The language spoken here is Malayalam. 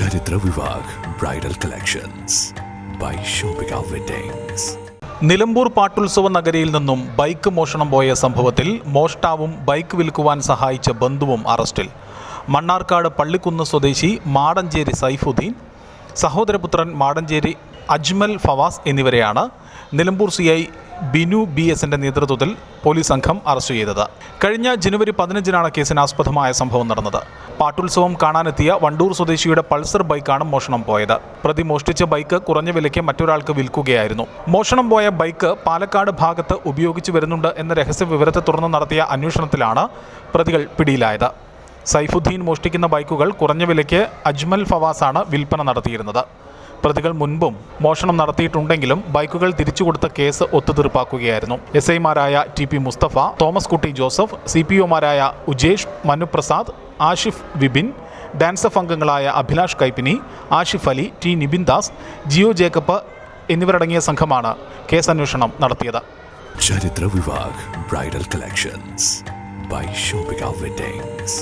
Charithra Vivah bridal collections by Shopika weddings Nilambur പാട്ടുത്സവ നഗരിയിൽ നിന്നും ബൈക്ക് മോഷണം പോയ സംഭവത്തിൽ മോഷ്ടാവും ബൈക്ക് വിൽക്കുവാൻ സഹായിച്ച ബന്ധുവും അറസ്റ്റിൽ. മണ്ണാർക്കാട് പള്ളിക്കുന്ന് സ്വദേശി മാടഞ്ചേരി സൈഫുദ്ദീൻ സഹോദരപുത്രൻ മാടഞ്ചേരി അജ്മൽ ഫവാസ് എന്നിവരെയാണ് Nilambur C I Binu B എസിന്റെ നേതൃത്വത്തിൽ പോലീസ് സംഘം അറസ്റ്റ് ചെയ്തത്. കഴിഞ്ഞ ജനുവരി പതിനഞ്ചിനാണ് കേസിന് ആസ്പദമായ സംഭവം നടന്നത്. പാട്ടുത്സവം കാണാനെത്തിയ വണ്ടൂർ സ്വദേശിയുടെ പൾസർ ബൈക്കാണ് മോഷണം പോയത്. പ്രതി മോഷ്ടിച്ച ബൈക്ക് കുറഞ്ഞ വിലയ്ക്ക് മറ്റൊരാൾക്ക് വിൽക്കുകയായിരുന്നു. മോഷണം പോയ ബൈക്ക് പാലക്കാട് ഭാഗത്ത് ഉപയോഗിച്ചു വരുന്നുണ്ട് എന്ന രഹസ്യ വിവരത്തെ തുടർന്ന് നടത്തിയ അന്വേഷണത്തിലാണ് പ്രതികൾ പിടിയിലായത്. സൈഫുദ്ദീൻ മോഷ്ടിക്കുന്ന ബൈക്കുകൾ കുറഞ്ഞ വിലയ്ക്ക് അജ്മൽ ഫവാസാണ് വിൽപ്പന നടത്തിയിരുന്നത്. പ്രതികൾ മുൻപും മോഷണം നടത്തിയിട്ടുണ്ടെങ്കിലും ബൈക്കുകൾ തിരിച്ചു കൊടുത്ത കേസ് ഒത്തുതീർപ്പാക്കുകയായിരുന്നു. എസ് ഐമാരായ T P Mustafa Thomas Kutty Joseph C P ഒമാരായ Ujesh Manuprasad Ashif Vibin DANSAF അംഗങ്ങളായ അഭിലാഷ് കൈപ്പിനി ആഷിഫ് അലി ടി നിബിൻ ദാസ് ജിയോ ജേക്കബ് എന്നിവരടങ്ങിയ സംഘമാണ് കേസ് അന്വേഷണം നടത്തിയത്. Charithra Vivah bridal collections by Shopika weddings